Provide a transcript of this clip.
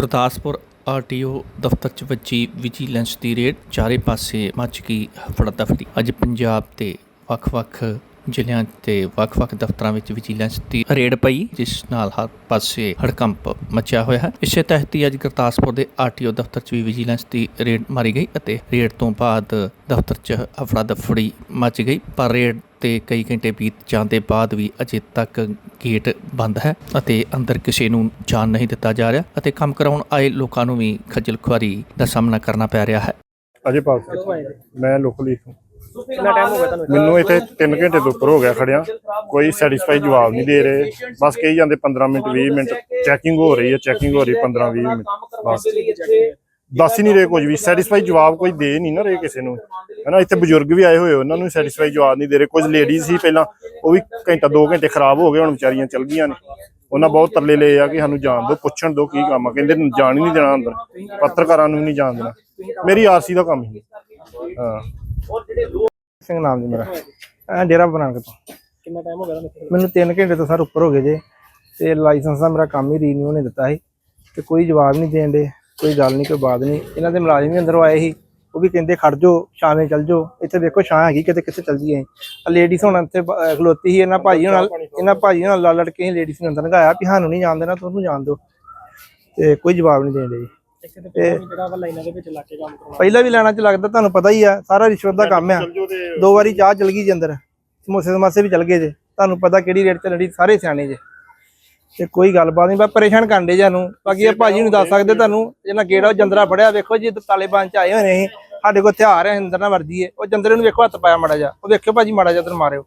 Gurdaspur RTO ਦਫ਼ਤਰ 'ਚ ਵੱਜੀ ਵਿਜੀਲੈਂਸ ਦੀ ਰੇਡ, ਚਾਰੇ ਪਾਸੇ ਮੱਚ ਗਈ ਹਫੜਾ ਦਫੜੀ। ਅੱਜ ਪੰਜਾਬ ਤੇ ਵੱਖ-ਵੱਖ ਜ਼ਿਲ੍ਹਿਆਂ ਤੇ ਵੱਖ-ਵੱਖ ਦਫ਼ਤਰਾਂ ਵਿੱਚ ਵਿਜੀਲੈਂਸ ਦੀ ਰੇਡ ਪਈ, ਜਿਸ ਨਾਲ ਹਰ ਪਾਸੇ ਹੜਕੰਪ ਮਚਿਆ ਹੋਇਆ ਹੈ। ਇਸੇ ਤਹਿਤ ਹੀ ਅੱਜ ਗੁਰਦਾਸਪੁਰ ਦੇ ਆਰਟੀਓ ਦਫ਼ਤਰ 'ਚ ਵੀ ਵਿਜੀਲੈਂਸ ਦੀ ਰੇਡ ਮਾਰੀ ਗਈ ਅਤੇ ਰੇਡ ਤੋਂ ਬਾਅਦ ਦਫ਼ਤਰ 'ਚ ਹਫੜਾ ਦਫੜੀ ਮਚ ਗਈ, ਪਰ ਰੇਡ ਤੇ ਕਈ ਘੰਟੇ ਬੀਤ ਜਾਂਦੇ ਬਾਅਦ ਵੀ ਅਜੇ ਤੱਕ ਗੇਟ ਬੰਦ ਹੈ ਅਤੇ ਅੰਦਰ ਕਿਸੇ ਨੂੰ ਜਾਣ ਨਹੀਂ ਦਿੱਤਾ ਜਾ ਰਿਹਾ ਅਤੇ ਕੰਮ ਕਰਾਉਣ ਆਏ ਲੋਕਾਂ ਨੂੰ ਵੀ ਖੱਜਲ ਖੁਆਰੀ ਦਾ ਸਾਹਮਣਾ ਕਰਨਾ ਪੈ ਰਿਹਾ ਹੈ। ਅਜੇ ਪਾਲ ਮੈਂ ਲੋਕਲੀ ਤੋਂ ਕਿੰਨਾ ਟਾਈਮ ਹੋ ਗਿਆ ਤੁਹਾਨੂੰ ਮੈਨੂੰ ਇੱਥੇ 3 ਘੰਟੇ ਤੋਂ ਉੱਪਰ ਹੋ ਗਿਆ ਖੜਿਆ। ਕੋਈ ਸੈਟੀਸਫਾਈ ਜਵਾਬ ਨਹੀਂ ਦੇ ਰਹੇ। ਬਸ ਕਹੀ ਜਾਂਦੇ 15 ਮਿੰਟ 20 ਮਿੰਟ। ਚੈਕਿੰਗ ਹੋ ਰਹੀ ਹੈ ਚੈਕਿੰਗ ਹੋ ਰਹੀ 15 20 ਮਿੰਟ। ਬਸ। ਦੱਸ ਹੀ ਨਹੀਂ ਰਹੇ ਕੁਝ ਵੀ ਸੈਟੀਸਫਾਈ ਜਵਾਬ ਕੋਈ ਦੇ ਨਹੀਂ ਨਾ ਰਹੇ ਕਿਸੇ ਨੂੰ। ਹੈਨਾ ਇੱਥੇ ਬਜ਼ੁਰਗ ਵੀ ਆਏ ਹੋਏ ਉਹਨਾਂ ਨੂੰ ਸੈਟੀਸਫਾਈ ਜਵਾਬ ਨਹੀਂ ਦੇ ਰਹੇ। ਕੁਝ ਲੇਡੀਜ਼ ਸੀ ਪਹਿਲਾਂ ਉਹ ਵੀ ਘੰਟਾ 2 ਘੰਟੇ ਖਰਾਬ ਹੋ ਗਏ ਹੁਣ ਵਿਚਾਰੀਆਂ ਚਲ ਗਈਆਂ ਨੇ। ਉਹਨਾਂ ਬਹੁਤ ਤਰਲੇ ਲਏ ਆ ਕਿ ਸਾਨੂੰ ਜਾਣ ਦਿਓ ਪੁੱਛਣ ਦਿਓ ਕੀ ਕੰਮ ਆ। ਕਹਿੰਦੇ ਜਾਣ ਹੀ ਨਹੀਂ ਦੇਣਾ ਅੰਦਰ। ਪੱਤਰਕਾਰਾਂ ਨੂੰ ਨਹੀਂ ਜਾਣ ਦੇਣਾ। ਮੇਰੀ ਆਰਸੀ ਦਾ ਕੰਮ ਹੀ। ਹਾਂ। ਸਿੰਘ ਨਾਮ ਜੀ ਮੇਰਾ। ਐ ਡੇਰਾ ਬਣਾ ਕੇ ਤੋਂ। ਕਿੰਨਾ ਟਾਈਮ ਹੋ ਗਿਆ ਮੈਨੂੰ 3 ਘੰਟੇ ਤੋਂ ਸਰ ਉੱਪਰ ਹੋ ਗਏ ਜੇ। ਤੇ ਲਾਇਸੈਂਸ ਦਾ ਮੇਰਾ ਕੰਮ ਹੀ ਰੀਨਿਊ ਨੇ ਦਿੱਤਾ ਸੀ। ਤੇ ਕੋਈ ਜਵਾਬ ਨਹੀਂ ਦੇਣ ਦੇ। ਕੋਈ ਗੱਲ ਨਹੀਂ ਕੋਈ ਬਾਤ ਨਹੀਂ। ਇਹਨਾਂ ਦੇ ਮੁਲਾਜ਼ਮ ਵੀ ਅੰਦਰੋਂ ਆਏ ਸੀ। ਉਹ ਵੀ ਕਹਿੰਦੇ ਖੜ ਜਾਓ ਛਾਵੇਂ ਚੱਲ ਜਾਓ। ਇੱਥੇ ਦੇਖੋ ਛਾਂ ਹੈਗੀ ਕਿਤੇ ਕਿੱਥੇ ਚੱਲ ਜੀਏ ਆ ਲੇਡੀਜ਼ ਹੁਣ ਇੱਥੇ ਬ- ਖਲੋਤੀ ਸੀ ਇਹਨਾਂ ਭਾਈ ਨਾਲ ਇਹਨਾਂ ਭਾਈ ਨਾਲ ਲੜ ਲੜ ਕੇ ਲੇਡੀਜ਼ ਨੂੰ ਅੰਦਰ ਲਗਾਇਆ ਵੀ ਸਾਨੂੰ ਨਹੀਂ ਜਾਣ ਦੇਣਾ ਤੁਹਾਨੂੰ ਜਾਣ ਦਿਓ। ਤੇ ਕੋਈ ਜਵਾਬ ਨਹੀਂ ਦੇਣ ਦੇ। ਇੱਥੇ ਤੇ ਪਹਿਲਾਂ ਵੀ ਜਿਹੜਾ ਵਾ ਲਾਈਨਾਂ ਦੇ ਵਿੱਚ ਲਾ ਕੇ ਕੰਮ ਕਰਾਉਣਾ ਪਹਿਲਾਂ ਵੀ ਲੈਣਾ ਚ ਲੱਗਦਾ ਤੁਹਾਨੂੰ ਪਤਾ ਹੀ ਆ ਸਾਰਾ ਰਿਸ਼ਵਤ ਦਾ ਕੰਮ ਆ। ਦੋ ਵਾਰੀ ਚਾਹ ਚਲ ਗਈ ਜੀ ਅੰਦਰ। ਸਮੋਸੇ ਸਮਾਸੇ ਵੀ ਚਲ ਗਏ ਜੇ। ਤੁਹਾਨੂੰ ਪਤਾ ਕਿਹੜੀ ਰੇਟ ਚੱਲਣੀ ਸਾਰੇ ਸਿਆਣੇ ਜੇ। ਤੇ ਕੋਈ ਗੱਲਬਾਤ ਨਹੀਂ ਬਸ ਪਰੇਸ਼ਾਨ ਕਰਦੇ ਜਾਨੂੰ ਬਾਕੀ ਇਹ ਭਾਜੀ ਨੂੰ ਦੱਸ ਸਕਦੇ ਤੁਹਾਨੂੰ ਜਿਹਨਾਂ ਗੇੜਾ ਜੰਦਰਾ ਫੜਿਆ ਵੇਖੋ ਜੀ ਤਾਲਿਬਾਨ ਚ ਆਏ ਹੋਏ ਨੇ ਸਾਡੇ ਕੋਲ ਹਥਿਆਰ ਹੈ ਅੰਦਰ ਨਾ ਵਰਦੀ ਹੈ ਉਹ ਜੰਦਰੇ ਨੂੰ ਵੇਖੋ ਹੱਥ ਪਾਇਆ ਮਾੜਾ ਜਾ ਉਹ ਵੇਖਿਓ ਭਾਜੀ ਮਾੜਾ ਜਾ ਤੇ ਮਾਰਿਓ।